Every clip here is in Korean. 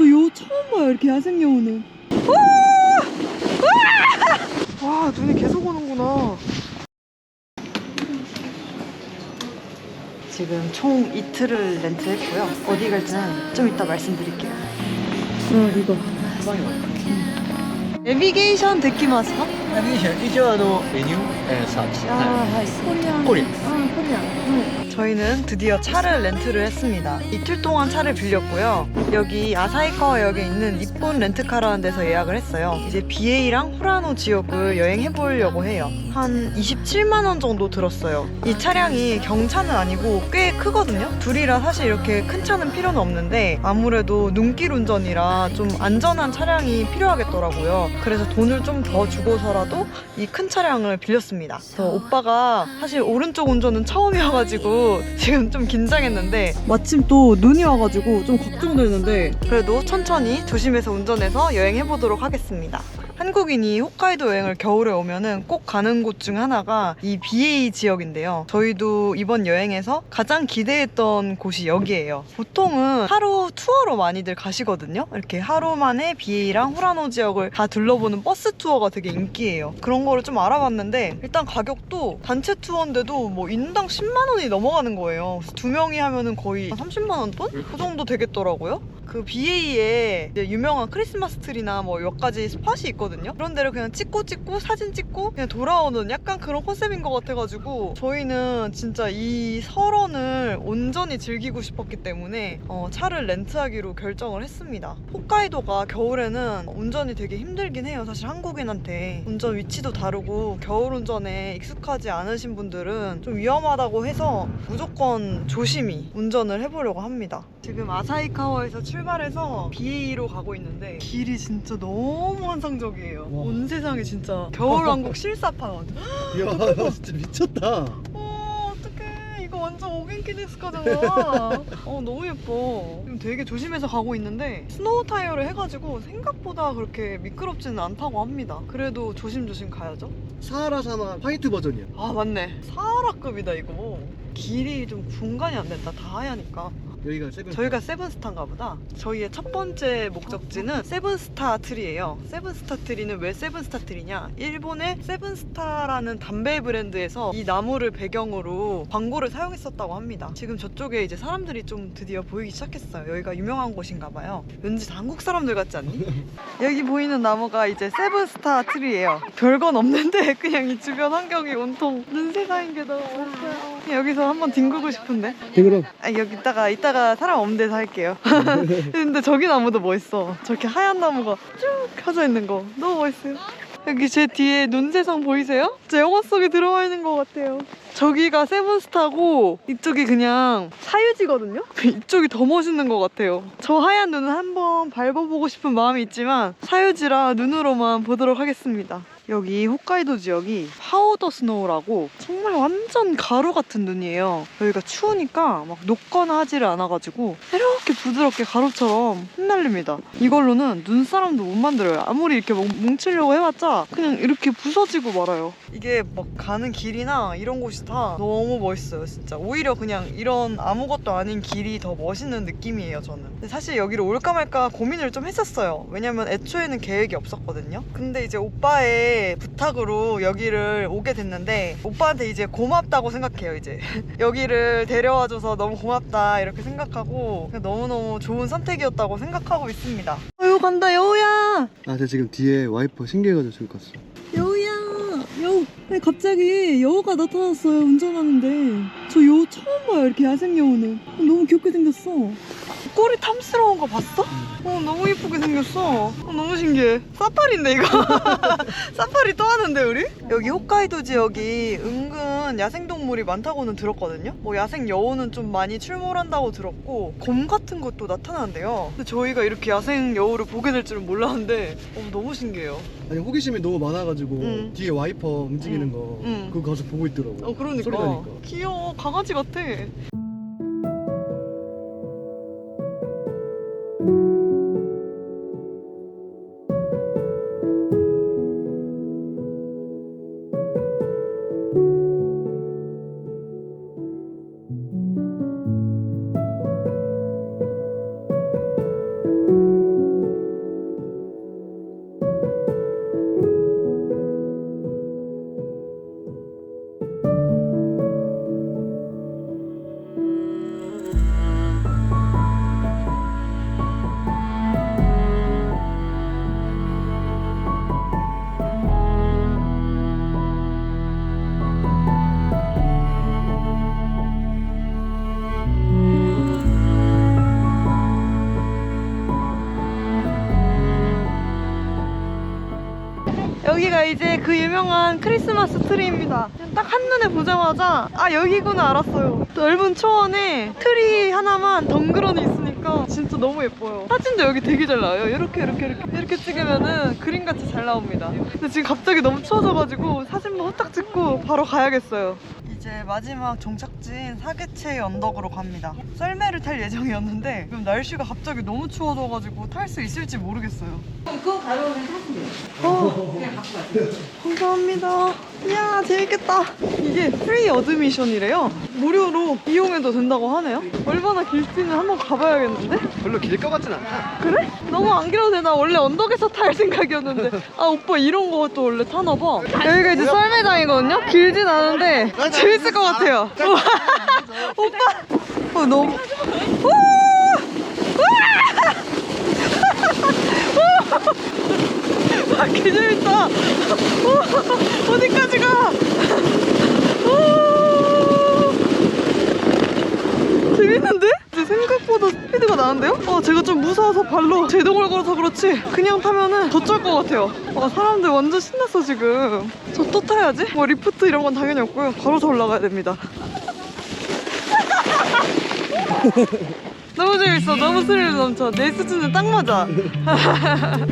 저 여우 처음 봐요 이렇게 야생 여우는 와 눈이 계속 오는구나 지금 총 이틀을 렌트했고요 어디 갈지는 좀 이따 말씀드릴게요 어 이거 내비게이션 데키마스까? ナビゲーション一応あのメニュー、えーサービス、 아, は 코리안. 코리안. 아, 코리안. 저희는 드디어 차를 렌트를 했습니다. 이틀 동안 차를 빌렸고요. 여기 아사히카와역에 있는 니폰 렌트카라는 데서 예약을 했어요. 이제 BA랑 후라노 지역을 여행해 보려고 해요. 한 27만 원 정도 들었어요. 이 차량이 경차는 아니고 꽤 크거든요. 둘이라 사실 이렇게 큰 차는 필요는 없는데 아무래도 눈길 운전이라 좀 안전한 차량이 필요하겠더라고요. 그래서 돈을 좀 더 주고서라도 이 큰 차량을 빌렸습니다. 오빠가 사실 오른쪽 운전은 처음이어가지고 지금 좀 긴장했는데 마침 또 눈이 와가지고 좀 걱정되는데 그래도 천천히 조심해서 운전해서 여행해보도록 하겠습니다. 한국인이 홋카이도 여행을 겨울에 오면은 꼭 가는 곳 중 하나가 이 BA 지역인데요. 저희도 이번 여행에서 가장 기대했던 곳이 여기예요. 보통은 하루 투어로 많이들 가시거든요. 이렇게 하루 만에 BA랑 후라노 지역을 다 둘러보는 버스 투어가 되게 인기예요. 그런 거를 좀 알아봤는데 일단 가격도 단체 투어인데도 뭐 인당 10만 원이 넘어가는 거예요. 두 명이 하면은 거의 30만 원 돈? 그 정도 되겠더라고요. 그 BA에 유명한 크리스마스 트리나 뭐 몇 가지 스팟이 있거든요. 그런 데를 그냥 찍고 찍고 사진 찍고 그냥 돌아오는 약간 그런 컨셉인 것 같아가지고 저희는 진짜 이 설원을 온전히 즐기고 싶었기 때문에 어, 차를 렌트하기로 결정을 했습니다. 홋카이도가 겨울에는 운전이 되게 힘들긴 해요. 사실 한국인한테 운전 위치도 다르고 겨울 운전에 익숙하지 않으신 분들은 좀 위험하다고 해서 무조건 조심히 운전을 해보려고 합니다. 지금 아사히카와에서 출 출발해서 BA로 가고 있는데 길이 진짜 너무 환상적이에요. 와. 온 세상에 진짜 겨울왕국 실사판 완전. 이야 진짜 미쳤다. 어 어떡해 이거 완전 오겐키디스카잖아. 어 너무 예뻐. 지금 되게 조심해서 가고 있는데 스노우 타이어를 해가지고 생각보다 그렇게 미끄럽지는 않다고 합니다. 그래도 조심조심 가야죠. 사하라 사막 화이트 버전이야. 아 맞네. 사하라급이다 이거. 길이 좀 분간이 안 된다. 다 하얘니까. 여기가 세븐. 저희가 세븐스타인가 보다. 저희의 첫 번째 목적지는 세븐스타 트리예요. 세븐스타 트리는 왜 세븐스타 트리냐? 일본의 세븐스타라는 담배 브랜드에서 이 나무를 배경으로 광고를 사용했었다고 합니다. 지금 저쪽에 이제 사람들이 좀 드디어 보이기 시작했어요. 여기가 유명한 곳인가 봐요. 왠지 다 한국 사람들 같지 않니? 여기 보이는 나무가 이제 세븐스타 트리예요. 별건 없는데 그냥 이 주변 환경이 온통 눈세상인 게 너무 멋져요. 여기서 한번 뒹구고 싶은데. 그럼 아 여기 있다가 이따가 사람 없는 데서 할게요. 근데 저기 나무도 멋있어. 저렇게 하얀 나무가 쭉 펴져 있는 거 너무 멋있어요. 여기 제 뒤에 눈세상 보이세요? 저 영화 속에 들어와 있는 것 같아요. 저기가 세븐스타고 이쪽이 그냥 사유지거든요? 이쪽이 더 멋있는 것 같아요. 저 하얀 눈은 한번 밟아보고 싶은 마음이 있지만 사유지라 눈으로만 보도록 하겠습니다. 여기 홋카이도 지역이 파우더 스노우라고 정말 완전 가루 같은 눈이에요. 여기가 추우니까 막 녹거나 하지를 않아가지고 이렇게 부드럽게 가루처럼 흩날립니다. 이걸로는 눈사람도 못 만들어요. 아무리 이렇게 뭉- 뭉치려고 해봤자 그냥 이렇게 부서지고 말아요. 이게 막 가는 길이나 이런 곳이 다 너무 멋있어요, 진짜. 오히려 그냥 이런 아무것도 아닌 길이 더 멋있는 느낌이에요, 저는. 사실 여기를 올까 말까 고민을 좀 했었어요. 왜냐면 애초에는 계획이 없었거든요. 근데 이제 오빠의 부탁으로 여기를 오게 됐는데 오빠한테 이제 고맙다고 생각해요, 이제. 여기를 데려와줘서 너무 고맙다 이렇게 생각하고 너무너무 좋은 선택이었다고 생각하고 있습니다. 여우 간다, 여우야! 아, 저 지금 뒤에 와이퍼 신기해가지고 저기 갔어. 여우야 여우 아니 갑자기 여우가 나타났어요 운전하는데 저 여우 처음 봐요 이렇게 야생 여우는 어, 너무 귀엽게 생겼어 꼬리 탐스러운 거 봤어? 어 너무 예쁘게 생겼어 어, 너무 신기해 사파리인데 이거 사파리 또 하는데 우리? 여기 홋카이도 지역이 은근 야생동물이 많다고는 들었거든요 뭐 야생 여우는 좀 많이 출몰한다고 들었고 곰 같은 것도 나타나는데요 근데 저희가 이렇게 야생 여우를 보게 될 줄은 몰랐는데 어, 너무 신기해요 아니 호기심이 너무 많아가지고 응. 뒤에 와이퍼 움직이는 응. 거 응. 그거 가서 보고 있더라고. 어 그러니까. 소리 나니까. 귀여워 강아지 같아 you 여기가 이제 그 유명한 크리스마스 트리입니다. 딱 한눈에 보자마자 아 여기구나 알았어요. 넓은 초원에 트리 하나만 덩그러니 있으니까 진짜 너무 예뻐요. 사진도 여기 되게 잘 나와요. 이렇게 이렇게 이렇게 이렇게 찍으면은 그림같이 잘 나옵니다. 근데 지금 갑자기 너무 추워져가지고 사진만 후딱 찍고 바로 가야겠어요. 이제 마지막 종착지인 사계체 언덕으로 갑니다. 썰매를 탈 예정이었는데 지금 날씨가 갑자기 너무 추워져가지고 탈 수 있을지 모르겠어요. 그거 가져오면 사시면 돼요. 어, 그냥 갖고 가세요. 감사합니다. 이야 재밌겠다. 이게 프리 어드미션이래요. 무료로 이용해도 된다고 하네요. 얼마나 길지는 한번 가봐야겠는데? 별로 길 것 같진 않다. 그래? 너무 안 길어도 돼. 나 원래 언덕에서 탈 생각이었는데. 아 오빠 이런 것도 원래 타나 봐. 여기가 이제 썰매장이거든요. 길진 않은데 재밌을 것 같아요. 오빠. 어 너무. 우! 아, 개 재밌다. 오, 어디까지 가? 오, 재밌는데? 이제 생각보다 스피드가 나는데요? 아, 제가 좀 무서워서 발로 제동을 걸어서 그렇지 그냥 타면은 더쩔 것 같아요. 와, 사람들 완전 신났어 지금. 저 또 타야지? 뭐 리프트 이런 건 당연히 없고요. 바로 더 올라가야 됩니다. 너무 재밌어. 너무 스릴 넘쳐. 내 수준은 딱 맞아.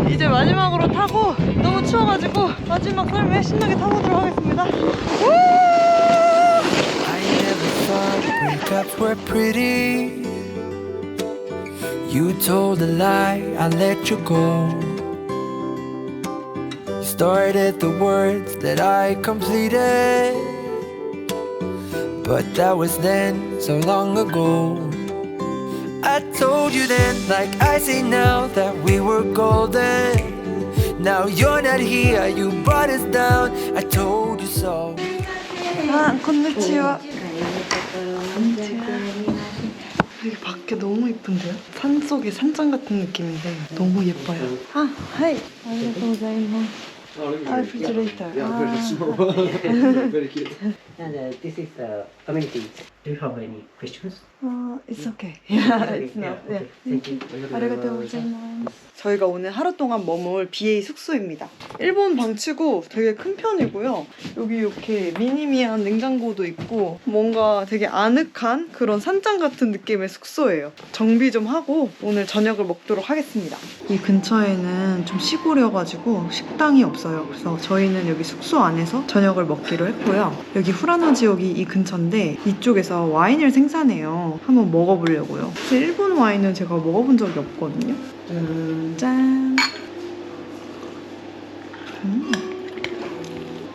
이제 마지막으로 타고 너무 추워가지고 마지막 썰매 신나게 타보도록 하겠습니다. breakups were pretty. You told a lie, I let you go. You started the words that I completed. But that was then, so long ago. I told you then, like I say now, that we were golden. Now you're not here, you brought us down. I told you so. 아, 건네치와. 여기 밖에 너무 예쁜데요? 산 속의 산장 같은 느낌인데 너무 예뻐요. 아, 하이. 아리가토고자이마스. 아, refrigerator. 아, Very cute. And uh, this is uh, amenities. Do you have any questions? 아, it's okay. Yeah, it's not. Yeah. Thank you. 아리가토 고자이마스. 저희가 오늘 하루 동안 머물 BA 숙소입니다. 일본 방치고 되게 큰 편이고요. 여기 이렇게 미니미한 냉장고도 있고 뭔가 되게 아늑한 그런 산장 같은 느낌의 숙소예요. 정비 좀 하고 오늘 저녁을 먹도록 하겠습니다. 이 근처에는 좀 시골이어가지고 식당이 없어요. 그래서 저희는 여기 숙소 안에서 저녁을 먹기로 했고요. 여기 후라노 지역이 이 근처인데 이쪽에서 와인을 생산해요. 한번 먹어보려고요. 근데 일본 와인은 제가 먹어본 적이 없거든요. 짠. 음.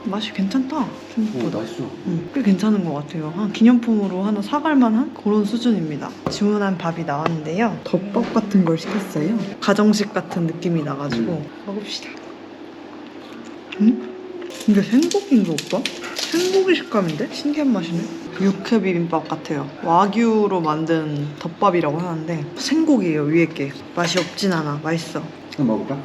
맛이 괜찮다. 생각보다. 맛있어. 음, 꽤 괜찮은 것 같아요. 한 기념품으로 하나 사갈 만한 그런 수준입니다. 주문한 밥이 나왔는데요. 덮밥 같은 걸 시켰어요. 가정식 같은 느낌이 나가지고 먹읍시다. 음? 이게 생고기인가 오빠? 생고기 식감인데? 신기한 맛이네. 육회 비빔밥 같아요. 와규로 만든 덮밥이라고 하는데 생고기예요 위에 게. 맛이 없진 않아. 맛있어. 한번 먹어볼까?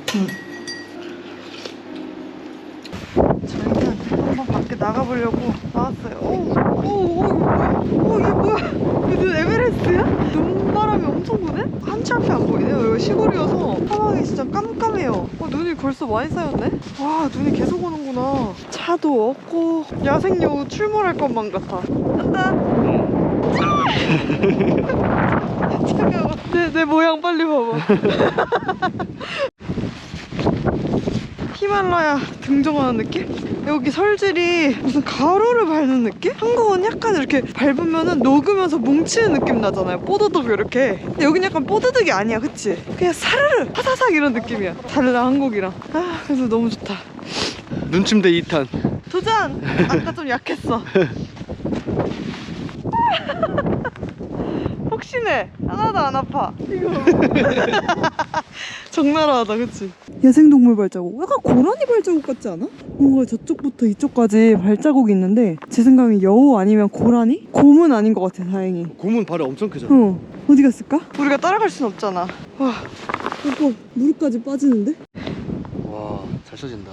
저희는 한번 밖에 나가보려고 나왔어요. 오, 오, 오, 이거 뭐야? 오, 이게 뭐야? 이거 에베레스트야? 눈바람이 엄청 부네? 한치 앞이 안 보이네요. 여기 시골이어서 사막이 진짜 깜깜해요. 어, 눈이 벌써 많이 쌓였네? 와, 눈이 계속 오는구나. 차도 없고 야생여우 출몰할 것만 같아. 간다. 잠깐만. 내, 내 모양 빨리 봐봐. 히말라야 등정하는 느낌? 여기 설질이 무슨 가루를 밟는 느낌? 한국은 약간 이렇게 밟으면은 녹으면서 뭉치는 느낌 나잖아요. 뽀드득 이렇게. 근데 여긴 약간 뽀드득이 아니야, 그치? 그냥 사르르, 화사삭 이런 느낌이야. 달라, 한국이랑. 아, 그래서 너무 좋다. 눈침대 2탄. 도전! 아까 좀 약했어. 혹시네 하나도 안 아파 이거 적나라하다 그치? 야생동물 발자국 약간 고라니 발자국 같지 않아? 뭔가 저쪽부터 이쪽까지 발자국이 있는데 제 생각엔 여우 아니면 고라니? 곰은 아닌 것 같아 다행히 고문 발이 엄청 크잖아. 어 어디 갔을까? 우리가 따라갈 순 없잖아 와 오빠 무릎까지 빠지는데? 와, 잘 쳐진다.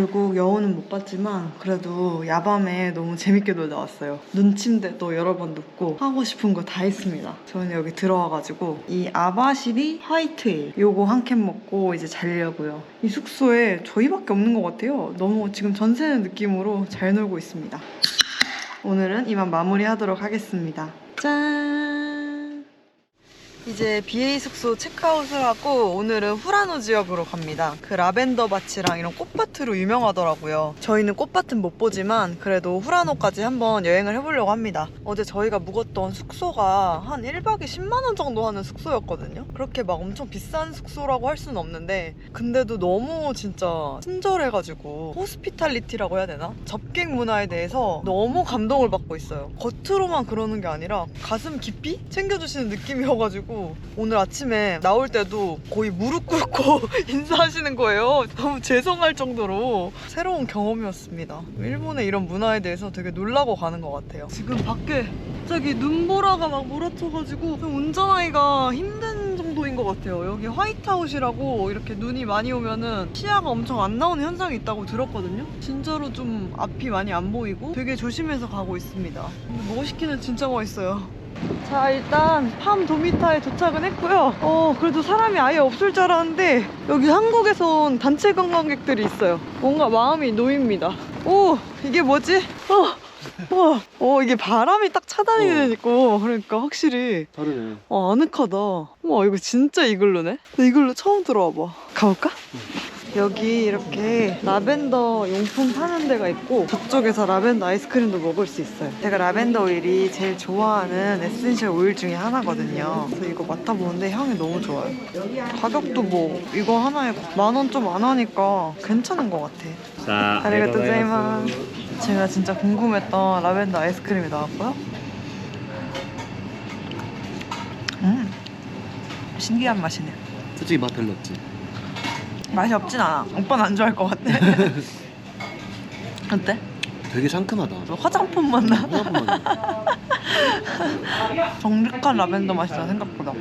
결국 여우는 못 봤지만 그래도 야밤에 너무 재밌게 놀다 왔어요. 눈침대도 여러 번 눕고 하고 싶은 거 다 했습니다. 저는 여기 들어와가지고 이 아바시리 화이트에일 요거 한 캔 먹고 이제 자려고요. 이 숙소에 저희밖에 없는 것 같아요. 너무 지금 전세는 느낌으로 잘 놀고 있습니다. 오늘은 이만 마무리하도록 하겠습니다. 짠! 이제 BA 숙소 체크아웃을 하고 오늘은 후라노 지역으로 갑니다. 그 라벤더 밭이랑 이런 꽃밭으로 유명하더라고요. 저희는 꽃밭은 못 보지만 그래도 후라노까지 한번 여행을 해보려고 합니다. 어제 저희가 묵었던 숙소가 한 1박에 10만원 정도 하는 숙소였거든요. 그렇게 막 엄청 비싼 숙소라고 할 수는 없는데 근데도 너무 진짜 친절해가지고 호스피탈리티라고 해야 되나? 접객 문화에 대해서 너무 감동을 받고 있어요. 겉으로만 그러는 게 아니라 가슴 깊이 챙겨주시는 느낌이어가지고 오늘 아침에 나올 때도 거의 무릎 꿇고 인사하시는 거예요. 너무 죄송할 정도로 새로운 경험이었습니다. 일본의 이런 문화에 대해서 되게 놀라고 가는 것 같아요. 지금 밖에 갑자기 눈보라가 막 몰아쳐가지고 좀 운전하기가 힘든 정도인 것 같아요. 여기 화이트아웃이라고 이렇게 눈이 많이 오면은 시야가 엄청 안 나오는 현상이 있다고 들었거든요. 진짜로 좀 앞이 많이 안 보이고 되게 조심해서 가고 있습니다. 근데 머시키는 진짜 멋있어요. 자 일단 팜 도미타에 도착은 했고요 어 그래도 사람이 아예 없을 줄 알았는데 여기 한국에서 온 단체 관광객들이 있어요 뭔가 마음이 놓입니다 오 이게 뭐지? 어, 어, 어 이게 바람이 딱 차단이 어. 되니까 그러니까 확실히 다르네. 어 아늑하다 와 이거 진짜 이글루네 나 이글루 처음 들어와 봐 가볼까? 여기 이렇게 라벤더 용품 파는 데가 있고 저쪽에서 라벤더 아이스크림도 먹을 수 있어요. 제가 라벤더 오일이 제일 좋아하는 에센셜 오일 중에 하나거든요. 그래서 이거 맡아보는데 향이 너무 좋아요. 가격도 뭐 이거 하나에 만 원 좀 안 하니까 괜찮은 것 같아. 자, 아리가또 자이마스. 제가 진짜 궁금했던 라벤더 아이스크림이 나왔고요. 음, 신기한 맛이네. 솔직히 맛 별로 없지. 맛이 없진 않아. 오빠는 안 좋아할 것 같아. 어때? 되게 상큼하다. 화장품 맛 나? 화장품 맛. 정직한 라벤더 맛이다 생각보다.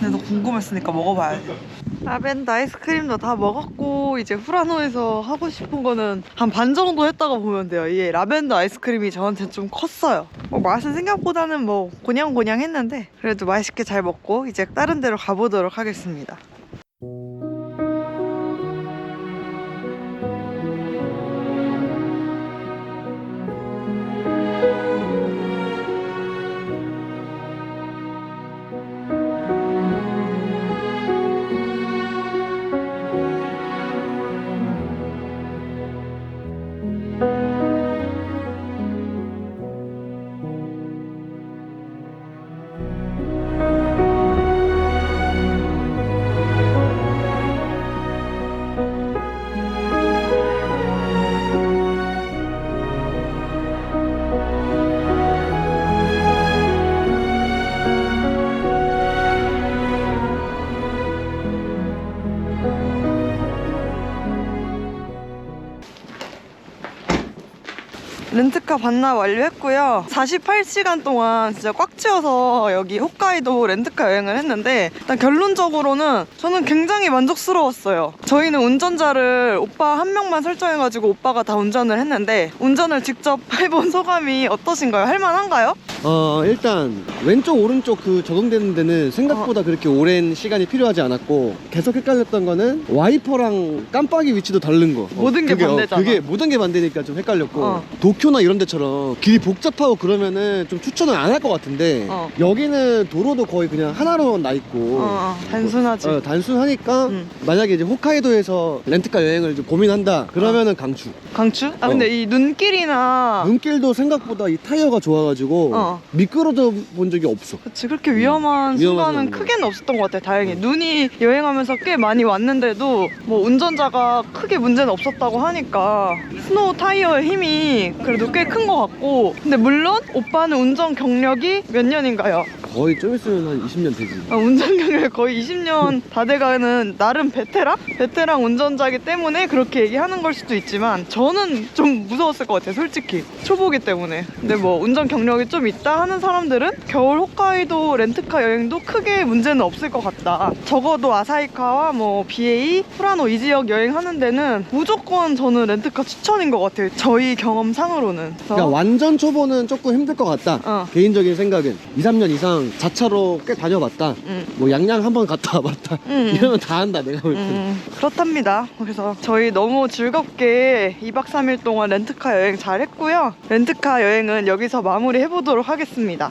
근데 너 궁금했으니까 먹어봐야지. 라벤더 아이스크림도 다 먹었고 이제 후라노에서 하고 싶은 거는 한 반 정도 했다고 보면 돼요. 이게 라벤더 아이스크림이 저한테 좀 컸어요. 뭐 맛은 생각보다는 뭐 고냥고냥 했는데 그래도 맛있게 잘 먹고 이제 다른 데로 가보도록 하겠습니다. 렌트카 반납 완료했고요. 48시간 동안 진짜 꽉 채워서 여기 홋카이도 렌트카 여행을 했는데 일단 결론적으로는 저는 굉장히 만족스러웠어요. 저희는 운전자를 오빠 한 명만 설정해가지고 오빠가 다 운전을 했는데 운전을 직접 해본 소감이 어떠신가요? 할만한가요? 어 일단 왼쪽 오른쪽 그 적응되는 데는 생각보다 그렇게 오랜 시간이 필요하지 않았고 계속 헷갈렸던 거는 와이퍼랑 깜빡이 위치도 다른 거. 어, 모든 게 그게, 반대잖아. 그게 모든 게 반대니까 좀 헷갈렸고 어. 도쿄나 이런 데 처럼 길이 복잡하고 그러면은 좀 추천을 안 할 것 같은데 어. 여기는 도로도 거의 그냥 하나로 나 있고 어, 어, 단순하지. 어, 단순하니까 음. 만약에 이제 혹카이도에서 렌트카 여행을 좀 고민한다 그러면은 강추 강추? 아 근데 어. 이 눈길이나 눈길도 생각보다 이 타이어가 좋아가지고 어. 미끄러져 본 적이 없어 그치 그렇게 위험한 음, 순간은. 크게는 없었던 것 같아요 다행히 눈이 여행하면서 꽤 많이 왔는데도 뭐 운전자가 크게 문제는 없었다고 하니까 스노우 타이어의 힘이 그래도 꽤큰 것 같고 근데 물론 오빠는 운전 경력이 몇 년인가요? 거의 좀 있으면 한 20년 되지. 아, 운전 경력 거의 20년 다 돼가는 나름 베테랑? 베테랑 운전자기 때문에 그렇게 얘기하는 걸 수도 있지만 저는 좀 무서웠을 것 같아요 솔직히 초보기 때문에 근데 뭐 운전 경력이 좀 있다 하는 사람들은 겨울 홋카이도 렌트카 여행도 크게 문제는 없을 것 같다 적어도 아사히카와 뭐 BA, 후라노 이 지역 여행하는 데는 무조건 저는 렌트카 추천인 것 같아요 저희 경험상으로는 그래서 그러니까 완전 초보는 조금 힘들 것 같다. 어. 개인적인 생각은 2, 3년 이상 자차로 꽤 다녀봤다. 음. 뭐 양양 한번 갔다 와봤다. 음. 이러면 다 한다 내가 볼 때는. 음, 그렇답니다. 그래서 저희 너무 즐겁게 2박 3일 동안 렌트카 여행 잘 했고요. 렌트카 여행은 여기서 마무리 해보도록 하겠습니다.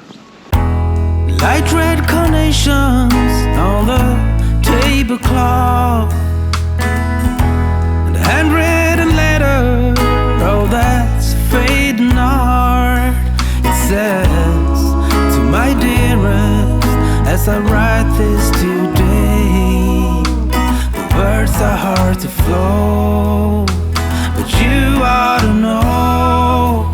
Light red carnations on the tablecloth. And handwritten letter, oh, that's fading art. It says to my dearest, As I write this today, the words are hard to flow, but you ought to know.